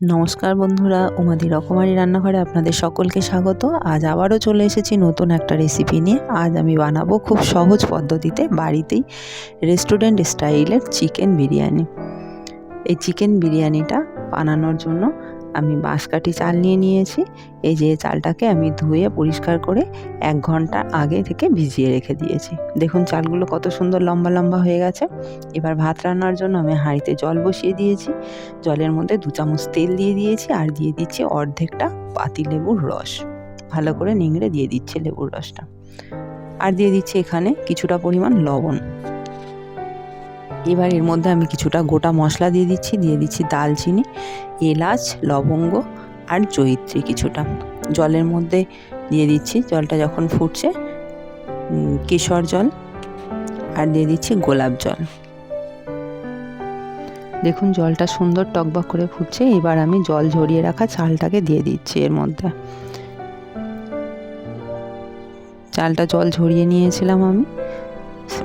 নমস্কার বন্ধুরা, উমাদি রকমারি রান্নাঘরে আপনাদের সকলকে স্বাগত। আজ আবারও চলে এসেছি নতুন একটা রেসিপি নিয়ে। আজ আমি বানাবো খুব সহজ পদ্ধতিতে বাড়িতেই রেস্টুরেন্ট স্টাইলের চিকেন বিরিয়ানি। এই চিকেন বিরিয়ানিটা বানানোর জন্য আমি বাঁশকাঠি চাল নিয়ে নিয়েছি। এই যে চালটাকে আমি ধুয়ে পরিষ্কার করে এক ঘণ্টা আগে থেকে ভিজিয়ে রেখে দিয়েছি। দেখুন চালগুলো কত সুন্দর লম্বা লম্বা হয়ে গেছে। এবার ভাত রান্নার জন্য আমি হাঁড়িতে জল বসিয়ে দিয়েছি। জলের মধ্যে দু চামচ তেল দিয়ে দিয়েছি আর দিয়ে দিচ্ছি অর্ধেকটা পাতি লেবুর রস। ভালো করে নিংড়ে দিয়ে দিচ্ছে লেবুর রসটা। আর দিয়ে দিচ্ছি এখানে কিছুটা পরিমাণ লবণ। এবার এর মধ্যে আমি কিছুটা গোটা মশলা দিয়ে দিচ্ছি দিয়ে দিচ্ছি দালচিনি, এলাচ, লবঙ্গ আর জয়িত্রী কিছুটা। জলের মধ্যে দিয়ে দিচ্ছি, জলটা যখন ফুটছে কেশর জল আর দিয়ে দিচ্ছি গোলাপ জল। দেখুন জলটা সুন্দর টকবক করে ফুটছে, এবার আমি জল ঝরিয়ে রাখা চালটাকে দিয়ে দিচ্ছি এর মধ্যে। চালটা জল ঝরিয়ে নিয়েছিলাম আমি।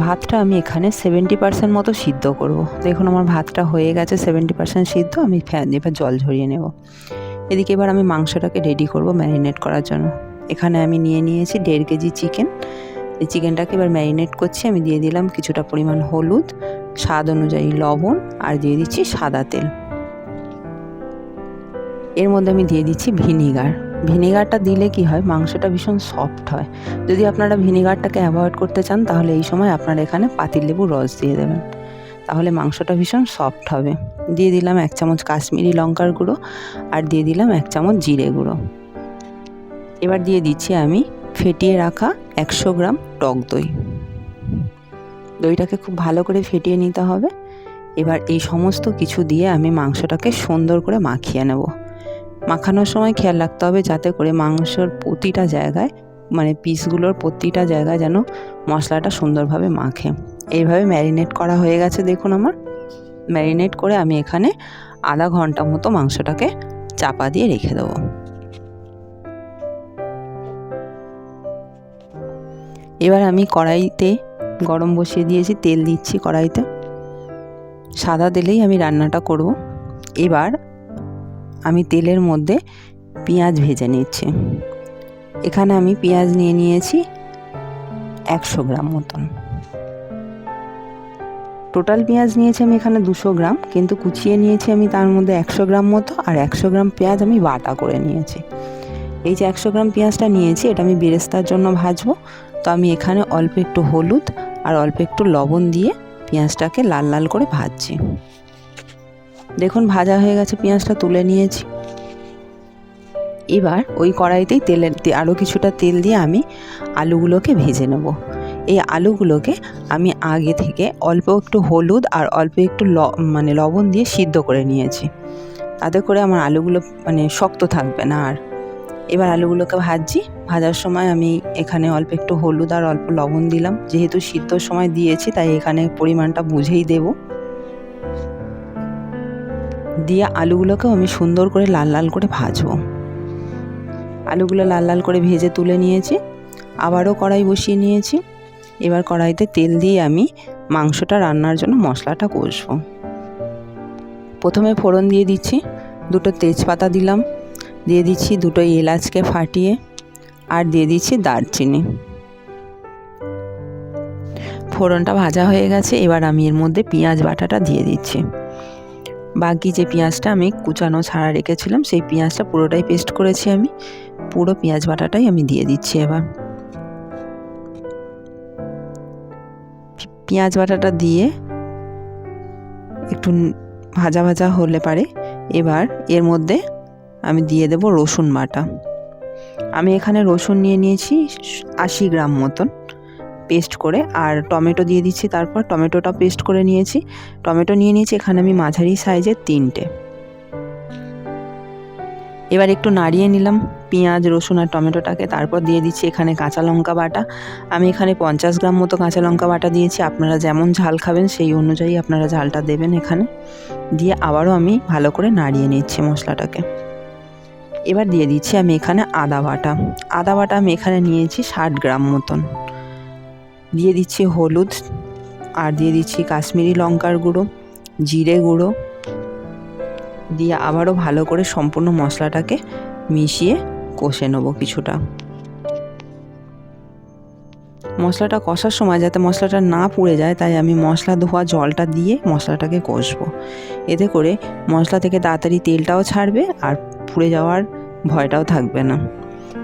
ভাতটা আমি এখানে সেভেন্টি পার্সেন্ট মতো সিদ্ধ করব। দেখুন আমার ভাতটা হয়ে গেছে সেভেন্টি পার্সেন্ট সিদ্ধ, আমি ফ্যান এবার জল ঝরিয়ে নেব। এদিকে এবার আমি মাংসটাকে রেডি করব ম্যারিনেট করার জন্য। এখানে আমি নিয়ে নিয়েছি দেড় কেজি চিকেন এই চিকেনটাকে এবার ম্যারিনেট করছি, আমি দিয়ে দিলাম কিছুটা পরিমাণ হলুদ, স্বাদ অনুযায়ী লবণ, আর দিয়ে দিচ্ছি সাদা তেল। এর মধ্যে আমি দিয়ে দিচ্ছি ভিনিগার। ভিনিগারটা দিলে কি হয়? মাংসটা ভীষণ সফট হয়। যদি আপনারা ভিনিগারটাকে অ্যাভয়েড করতে চান, তাহলে এই সময় আপনারা এখানে পাতিলেবুর রস দিয়ে দেবেন। তাহলে মাংসটা ভীষণ সফট হবে। দিয়ে দিলাম এক চামচ কাশ্মীরি লঙ্কার গুঁড়ো আর দিয়ে দিলাম এক চামচ জিরে গুঁড়ো। এবার দিয়ে দিচ্ছি আমি ফেটিয়ে রাখা একশো গ্রাম টক দই। দইটাকে খুব ভালো করে ফেটিয়ে নিতে হবে। এবার এই সমস্ত কিছু দিয়ে আমি মাংসটাকে সুন্দর করে মাখিয়ে নেব। মাখানোর সময় খেয়াল রাখতে হবে যাতে করে মাংসর প্রতিটা জায়গায় মানে পিসগুলোর প্রতিটা জায়গায় যেন মশলাটা সুন্দরভাবে মাখে। এইভাবে ম্যারিনেট করা হয়ে গেছে দেখুন আমার। ম্যারিনেট করে আমি এখানে আধা ঘণ্টা মতো মাংসটাকে চাপা দিয়ে রেখে দেবো। এবার আমি কড়াইতে গরম বসিয়ে দিয়েছি, তেল দিচ্ছি কড়াইতে। সাদা তেলেই আমি রান্নাটা করব। এবার আমি তেলের মধ্যে পেঁয়াজ ভেজে নিচ্ছি। এখানে আমি পেঁয়াজ নিয়ে নিয়েছি একশো গ্রাম মতন। টোটাল পেঁয়াজ নিয়েছি আমি এখানে দুশো গ্রাম, কিন্তু কুচিয়ে নিয়েছি আমি তার মধ্যে একশো গ্রাম মতো, আর একশো গ্রাম পেঁয়াজ আমি বাটা করে নিয়েছি। এই যে একশো গ্রাম পেঁয়াজটা নিয়েছি, এটা আমি বেরেস্তার জন্য ভাজবো। তো আমি এখানে অল্প একটু হলুদ আর অল্প একটু লবণ দিয়ে পেঁয়াজটাকে লাল লাল করে ভাজছি। দেখুন, ভাজা হয়ে গেছে, পেঁয়াজটা তুলে নিয়েছি। এবার ওই কড়াইতেই তেলের আরও কিছুটা তেল দিয়ে আমি আলুগুলোকে ভেজে নেব। এই আলুগুলোকে আমি আগে থেকে অল্প একটু হলুদ আর অল্প একটু ল মানে লবণ দিয়ে সিদ্ধ করে নিয়েছি। তাতে করে আমার আলুগুলো মানে শক্ত থাকবে না আর। এবার আলুগুলোকে ভাজছি। ভাজার সময় আমি এখানে অল্প একটু হলুদ আর অল্প লবণ দিলাম। যেহেতু সিদ্ধর সময় দিয়েছি, তাই এখানে পরিমাণটা বুঝেই দেব। দিয়ে আলুগুলোকেও আমি সুন্দর করে লাল লাল করে ভাজবো। আলুগুলো লাল লাল করে ভেজে তুলে নিয়েছি, আবারও কড়াই বসিয়ে নিয়েছি। এবার কড়াইতে তেল দিয়ে আমি মাংসটা রান্নার জন্য মশলাটা কষবো। প্রথমে ফোড়ন দিয়ে দিচ্ছি, দুটো তেজপাতা দিলাম, দিয়ে দিচ্ছি দুটো এলাচকে ফাটিয়ে, আর দিয়ে দিচ্ছি দারচিনি। ফোড়নটা ভাজা হয়ে গেছে, এবার আমি এর মধ্যে পেঁয়াজ বাটাটা দিয়ে দিচ্ছি। বাকি যে পেঁয়াজটা আমি কুচানো ছাড়া রেখেছিলাম, সেই পেঁয়াজটা পুরোটাই পেস্ট করেছি আমি। পুরো পেঁয়াজ বাটাটাই আমি দিয়ে দিচ্ছি এবার। পেঁয়াজ বাটাটা দিয়ে একটু ভাজা ভাজা হলে পারে। এবার এর মধ্যে আমি দিয়ে দেব রসুন বাটা। আমি এখানে রসুন নিয়ে নিয়েছি আশি গ্রাম মতন। পেস্ট করে আর টমেটো দিয়ে দিচ্ছি তারপর টমেটোটা পেস্ট করে নিয়েছি। টমেটো নিয়ে নিয়েছি, এখানে আমি মাঝারি সাইজের তিনটে। এবার একটু নাড়িয়ে নিলাম, পেঁয়াজ, রসুন আর টমেটোটাকে। তারপর দিয়ে দিচ্ছি এখানে কাঁচা লঙ্কা বাটা। আমি এখানে পঞ্চাশ গ্রাম মতো কাঁচা লঙ্কা বাটা দিয়েছি, আপনারা যেমন ঝাল খাবেন সেই অনুযায়ী আপনারা ঝালটা দেবেন এখানে। দিয়ে আবারও আমি ভালো করে নাড়িয়ে নিচ্ছি মশলাটাকে। এবার দিয়ে দিচ্ছি আমি এখানে আদা বাটা। আদা বাটা আমি এখানে নিয়েছি ষাট গ্রাম মতন। দিয়ে দিচ্ছি হলুদ আর দিয়ে দিচ্ছি কাশ্মীরি লঙ্কার গুঁড়ো, জিরে গুঁড়ো। দিয়ে আবারও ভালো করে সম্পূর্ণ মশলাটাকে মিশিয়ে কষে নেব কিছুটা। মশলাটা কষার সময় যাতে মশলাটা না পুড়ে যায়, তাই আমি মশলা ধোয়া জলটা দিয়ে মশলাটাকে কষবো। এতে করে মশলা থেকে তাড়াতাড়ি তেলটাও ছাড়বে আর পুড়ে যাওয়ার ভয়টাও থাকবে না।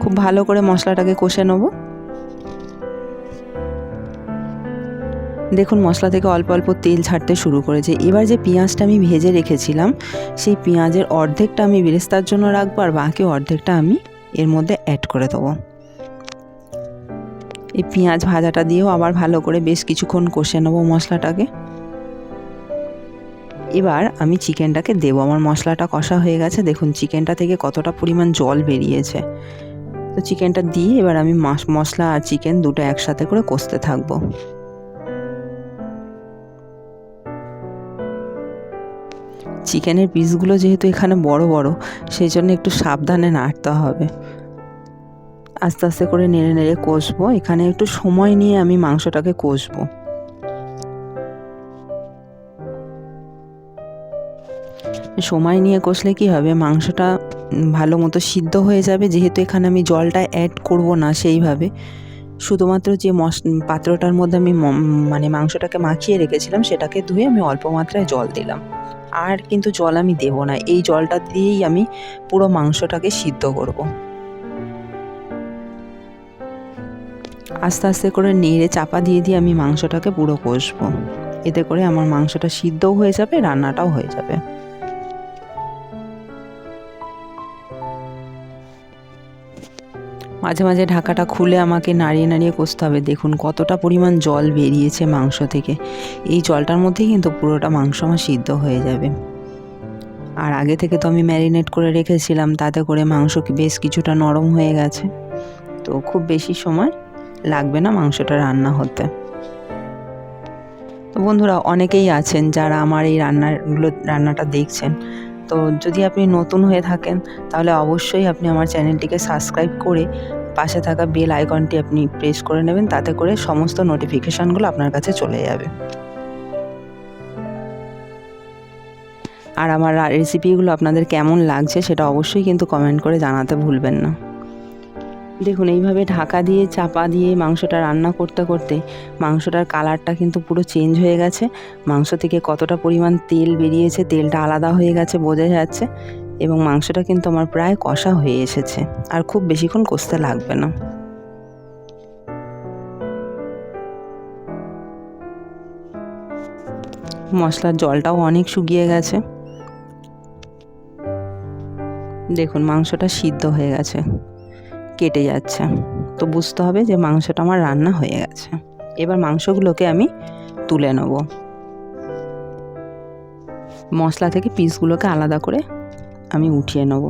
খুব ভালো করে মশলাটাকে কষে নেব। দেখুন, মশলা থেকে অল্প অল্প তেল ছাড়তে শুরু করেছে। এবার যে পেঁয়াজটা আমি ভেজে রেখেছিলাম, সেই পেঁয়াজের অর্ধেকটা আমি বেরেস্তার জন্য রাখব আর বাকি অর্ধেকটা আমি এর মধ্যে অ্যাড করে দেবো। এই পেঁয়াজ ভাজাটা দিয়েও আবার ভালো করে বেশ কিছুক্ষণ কষে নেব মশলাটাকে। এবার আমি চিকেনটাকে দেবো। আমার মশলাটা কষা হয়ে গেছে। দেখুন, চিকেনটা থেকে কতটা পরিমাণ জল বেরিয়েছে। তো চিকেনটা দিয়ে এবার আমি মশলা আর চিকেন দুটো একসাথে করে কষতে থাকব। চিকেনের পিসগুলো যেহেতু এখানে বড় বড়, সেই জন্য একটু সাবধানে নাড়তে হবে। আস্তে আস্তে করে নেড়ে নেড়ে কষবো। এখানে একটু সময় নিয়ে আমি মাংসটাকে কষবো। সময় নিয়ে কষলে কি হবে? মাংসটা ভালো মতো সিদ্ধ হয়ে যাবে। যেহেতু এখানে আমি জলটা অ্যাড করব না সেইভাবে। শুধুমাত্র যে মশ, পাত্রটার মধ্যে আমি মানে মাংসটাকে মাখিয়ে রেখেছিলাম, সেটাকে ধুয়ে আমি অল্প মাত্রায় জল দিলাম। আর কিন্তু জল আমি দেবো না। এই জলটা দিয়েই আমি পুরো মাংসটাকে সিদ্ধ করব। আস্তে আস্তে করে নেড়ে চাপা দিয়ে দিয়ে আমি মাংসটাকে পুরো কষবো। এতে করে আমার মাংসটা সিদ্ধও হয়ে যাবে, রান্নাটাও হয়ে যাবে। মাঝে মাঝে ঢাকাটা খুলে আমাকে নাড়িয়ে নাড়িয়ে কষতে হবে। দেখুন, কতটা পরিমাণ জল বেরিয়েছে মাংস থেকে। এই জলটার মধ্যেই কিন্তু পুরোটা মাংস আমার সিদ্ধ হয়ে যাবে। আর আগে থেকে তো আমি ম্যারিনেট করে রেখেছিলাম, তাতে করে মাংস বেশ কিছুটা নরম হয়ে গেছে। তো খুব বেশি সময় লাগবে না মাংসটা রান্না হতে। তো বন্ধুরা, অনেকেই আছেন যারা আমার এই রান্নাগুলো, রান্নাটা দেখছেন। তো যদি আপনি নতুন হয়ে থাকেন, তাহলে অবশ্যই আপনি আমার চ্যানেলটিকে সাবস্ক্রাইব করে পাশে থাকা বেল আইকনটি আপনি প্রেস করে নেবেন, তাতে করে সমস্ত নোটিফিকেশানগুলো আপনার কাছে চলে যাবে। আর আমার রেসিপিগুলো আপনাদের কেমন লাগছে সেটা অবশ্যই কিন্তু কমেন্ট করে জানাতে ভুলবেন না। দেখুন, এইভাবে ঢাকা দিয়ে, চাপা দিয়ে মাংসটা রান্না করতে করতে মাংসটার কালারটা কিন্তু পুরো চেঞ্জ হয়ে গেছে। মাংস থেকে কতটা পরিমাণ তেল বেরিয়েছে, তেলটা আলাদা হয়ে গেছে বোঝা যাচ্ছে এবং মাংসটা কিন্তু আমার প্রায় কষা হয়ে এসেছে আর খুব বেশিক্ষণ কষতে লাগবে না। মশলার জলটাও অনেক শুকিয়ে গেছে। দেখুন, মাংসটা সিদ্ধ হয়ে গেছে। কেটে যাচ্ছে। তো বুঝতে হবে যে মাংসটা আমার রান্না হয়ে গেছে। এবার মাংসগুলোকে আমি তুলে নেব। মশলা থেকে পিসগুলোকে আলাদা করে আমি উঠিয়ে নেব।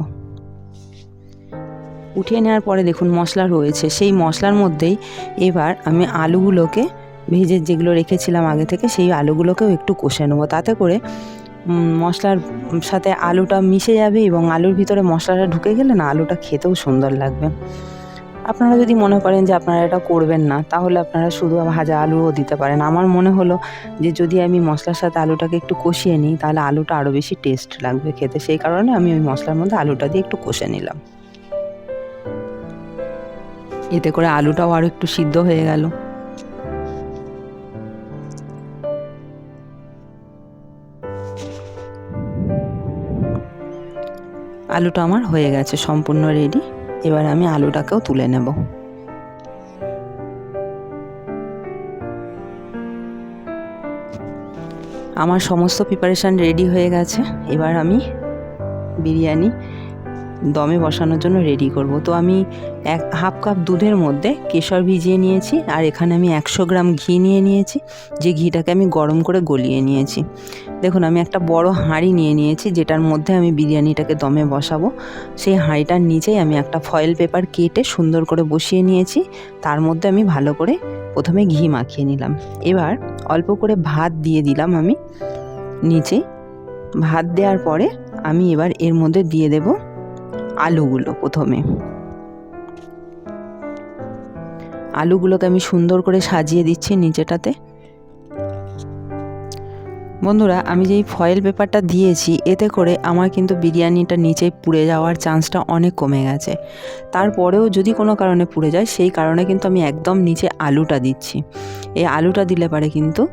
উঠিয়ে নেওয়ার পরে দেখুন মশলা রয়েছে। সেই মশলার মধ্যেই এবার আমি আলুগুলোকে ভেজে যেগুলো রেখেছিলাম আগে থেকে, সেই আলুগুলোকেও একটু কষে নেব। তাতে করে মশলার সাথে আলুটা মিশে যাবে এবং আলুর ভিতরে মশলাটা ঢুকে গেলে না আলুটা খেতেও সুন্দর লাগবে। আপনারা যদি মনে করেন যে আপনারা এটা করবেন না, তাহলে আপনারা শুধু ভাজা আলুও দিতে পারেন। আমার মনে হলো যে যদি আমি মশলার সাথে আলুটাকে একটু কষিয়ে নিই, তাহলে আলুটা আরও বেশি টেস্ট লাগবে খেতে। সেই কারণে আমি ওই মশলার মধ্যে আলুটা দিয়ে একটু কষে নিলাম। এতে করে আলুটাও আরও একটু সিদ্ধ হয়ে গেল। আলুটা আমার হয়ে গেছে সম্পূর্ণ রেডি এবার আমি আলুটাকেও তুলে নেব। আমার সমস্ত প্রিপারেশান রেডি হয়ে গেছে। এবার আমি বিরিয়ানি দমে বসানোর জন্য রেডি করব। তো আমি এক হাফ কাপ দুধের মধ্যে কেশর ভিজিয়ে নিয়েছি আর এখানে আমি একশো গ্রাম ঘি নিয়ে নিয়েছি। যে ঘিটাকে আমি গরম করে গলিয়ে নিয়েছি। দেখুন, আমি একটা বড় হাঁড়ি নিয়ে নিয়েছি যেটার মধ্যে আমি বিরিয়ানিটাকে দমে বসাবো। সেই হাঁড়িটার নিচেই আমি একটা ফয়েল পেপার কেটে সুন্দর করে বসিয়ে নিয়েছি। তার মধ্যে আমি ভালো করে প্রথমে ঘি মাখিয়ে নিলাম। এবার অল্প করে ভাত দিয়ে দিলাম আমি। নিচে ভাত দেওয়ার পরে আমি এবার এর মধ্যে দিয়ে দেবো আলুগুলো প্রথমে। আলুগুলোকে আমি সুন্দর করে সাজিয়ে দিচ্ছি নিচেটাতে। বন্ধুরা, আমি যেই ফয়েল পেপারটা দিয়েছি, এতে করে আমার কিন্তু বিরিয়ানিটা নিচে পুড়ে যাওয়ার চান্সটা অনেক কমে গেছে। তারপরেও যদি কোনো কারণে পুড়ে যায়, সেই কারণে কিন্তু আমি একদম নিচে আলুটা দিচ্ছি। এই আলুটা দিলে পারে কিন্তু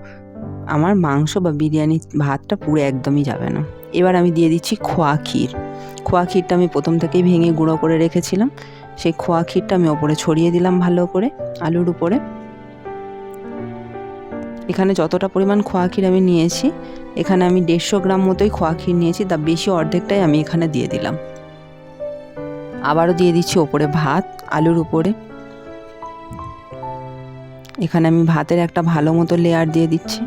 আমার মাংস বা বিরিয়ানি ভাতটা পুড়ে একদমই যাবে না। এবার আমি দিয়ে দিচ্ছি খোয়া ক্ষীর। খোয়া ক্ষীরটা আমি প্রথম থেকেই ভেঙে গুঁড়ো করে রেখেছিলাম। সেই খোয়া ক্ষীরটা আমি ওপরে ছড়িয়ে দিলাম ভালো করে, আলুর উপরে। এখানে যতটা পরিমাণ খোয়া ক্ষীর আমি নিয়েছি, এখানে আমি দেড়শো গ্রাম মতোই খোয়া ক্ষীর নিয়েছি তা বেশি অর্ধেকটাই আমি এখানে দিয়ে দিলাম। আবারও দিয়ে দিচ্ছি ওপরে ভাত, আলুর উপরে। এখানে আমি ভাতের একটা ভালো মতো লেয়ার দিয়ে দিচ্ছি।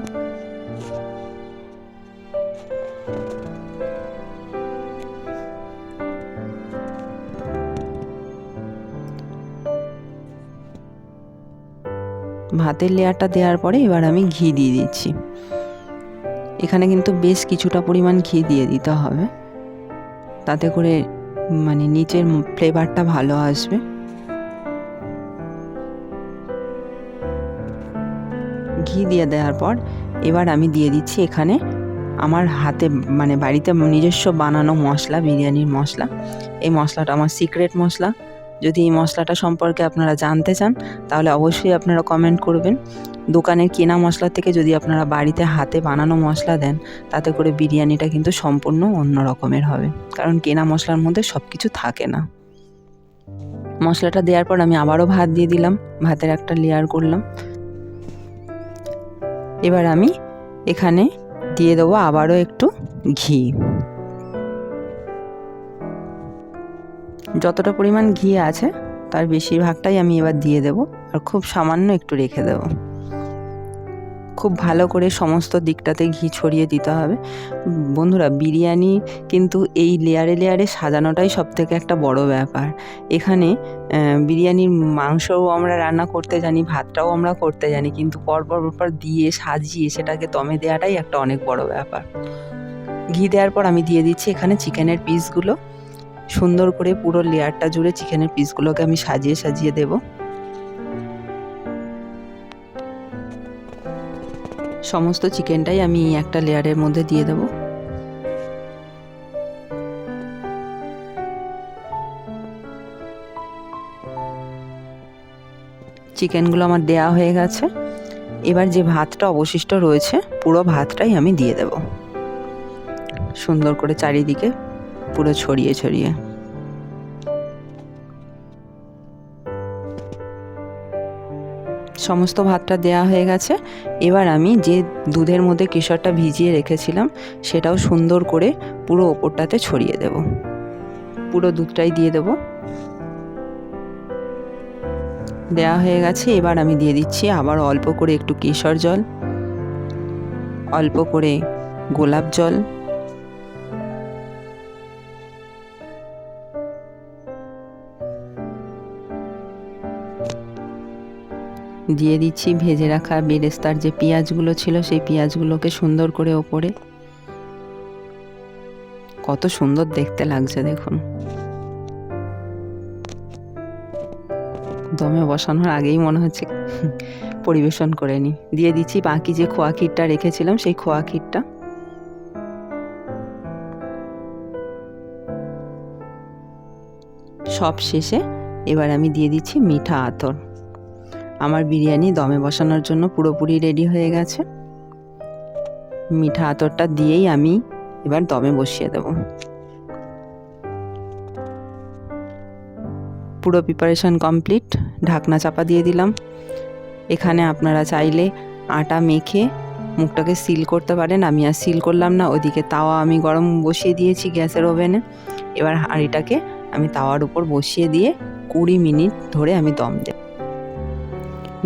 ভাতের লেয়ারটা দেওয়ার পরে এবার আমি ঘি দিয়ে দিচ্ছি। এখানে কিন্তু বেশ কিছুটা পরিমাণ ঘি দিয়ে দিতে হবে। তাতে করে মানে নিচের ফ্লেভারটা ভালো আসবে। ঘি দিয়ে দেওয়ার পর এবার আমি দিয়ে দিচ্ছি এখানে আমার হাতে মানে বাড়িতে নিজস্ব বানানো মশলা, বিরিয়ানির মশলা। এই মশলাটা আমার সিক্রেট মশলা। যদি এই মশলাটা সম্পর্কে আপনারা জানতে চান, তাহলে অবশ্যই আপনারা কমেন্ট করবেন। দোকানের কেনা মশলা থেকে যদি আপনারা বাড়িতে হাতে বানানো মশলা দেন, তাতে করে বিরিয়ানিটা কিন্তু সম্পূর্ণ অন্য রকমের হবে। কারণ কেনা মশলার মধ্যে সব কিছু থাকে না। মশলাটা দেওয়ার পর আমি আবারও ভাত দিয়ে দিলাম, ভাতের একটা লেয়ার করলাম। এবার আমি এখানে দিয়ে দেবো আবারও একটু ঘি। যতটা পরিমাণ ঘি আছে, তার বেশিরভাগটাই আমি এবার দিয়ে দেব আর খুব সামান্য একটু রেখে দেব। খুব ভালো করে সমস্ত দিকটাতে ঘি ছড়িয়ে দিতে হবে। বন্ধুরা, বিরিয়ানি কিন্তু এই লেয়ারে লেয়ারে সাজানোটাই সব থেকে একটা বড় ব্যাপার। এখানে বিরিয়ানির মাংসও আমরা রান্না করতে জানি, ভাতটাও আমরা করতে জানি, কিন্তু পরপর পরপর দিয়ে সাজিয়ে সেটাকে দমে দেওয়াটাই একটা অনেক বড় ব্যাপার। ঘি দেওয়ার পর আমি দিয়ে দিচ্ছি এখানে চিকেনের পিসগুলো সুন্দর করে পুরো লেয়ারটা জুড়ে চিকেনের পিসগুলোকে আমি সাজিয়ে সাজিয়ে দেব। সমস্ত চিকেনটাই আমি একটা লেয়ারের মধ্যে দিয়ে দেব। চিকেনগুলো আমার দেয়া হয়ে গেছে। এবার যে ভাতটা অবশিষ্ট রয়েছে, পুরো ভাতটাই আমি দিয়ে দেব। সুন্দর করে চারিদিকে পুরো ছড়িয়ে ছড়িয়ে। সমস্ত ভাতটা দেয়া হয়ে গেছে। এবার আমি যে দুধের মধ্যে কেশরটা ভিজিয়ে রেখেছিলাম, সেটাও সুন্দর করে পুরো ওপরটাতে ছড়িয়ে দেব। পুরো দুধটাই দিয়ে দেব। দেয়া হয়ে গেছে, এবার আমি দিয়ে দিচ্ছি আবার অল্প করে একটু কেশর জল, অল্প করে গোলাপ জল। দিয়ে দিচ্ছি, ভেজে রাখা বেরেস্তার যে পেঁয়াজগুলো ছিল সেই পেঁয়াজগুলোকে সুন্দর করে ওপরে। কত সুন্দর দেখতে লাগছে, দেখুন। দমে বসানোর আগেই মনে হচ্ছে পরিবেশন করে নি। দিয়ে দিচ্ছি বাকি যে খোয়া ক্ষীরটা রেখেছিলাম, সেই খোয়া ক্ষীরটা সব শেষে এবার আমি দিয়ে দিচ্ছি মিঠা আতর। আমার বিরিয়ানি দমে বসানোর জন্য পুরোপুরি রেডি হয়ে গেছে। মিঠা আতরটা দিয়েই আমি এবার দমে বসিয়ে দেব। পুরো প্রিপারেশন কমপ্লিট ঢাকনা চাপা দিয়ে দিলাম। এখানে আপনারা চাইলে আটা মেখে মুখটাকে সিল করতে পারেন। আমি আর সিল করলাম না, ওদিকে তাওয়া আমি গরম বসিয়ে দিয়েছি গ্যাসের ওভেনে এবার হাঁড়িটাকে আমি তাওয়ার উপর বসিয়ে দিয়ে কুড়ি মিনিট ধরে আমি দম দেব।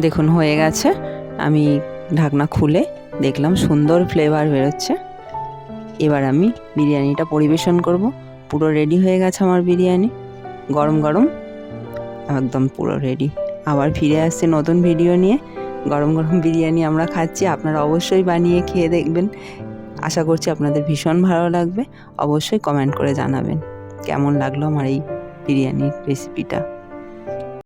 দেখুন, হয়ে গেছে। আমি ঢাকনা খুলে দেখলাম সুন্দর ফ্লেভার বেরোচ্ছে। এবার আমি বিরিয়ানিটা পরিবেশন করব। পুরো রেডি হয়ে গেছে আমার বিরিয়ানি। গরম গরম। একদম পুরো রেডি আবার ফিরে আসছে নতুন ভিডিও নিয়ে। গরম গরম বিরিয়ানি আমরা খাচ্ছি। আপনারা অবশ্যই বানিয়ে খেয়ে দেখবেন। আশা করছি আপনাদের ভীষণ ভালো লাগবে। অবশ্যই কমেন্ট করে জানাবেন। কেমন লাগল আমার এই বিরিয়ানির রেসিপিটা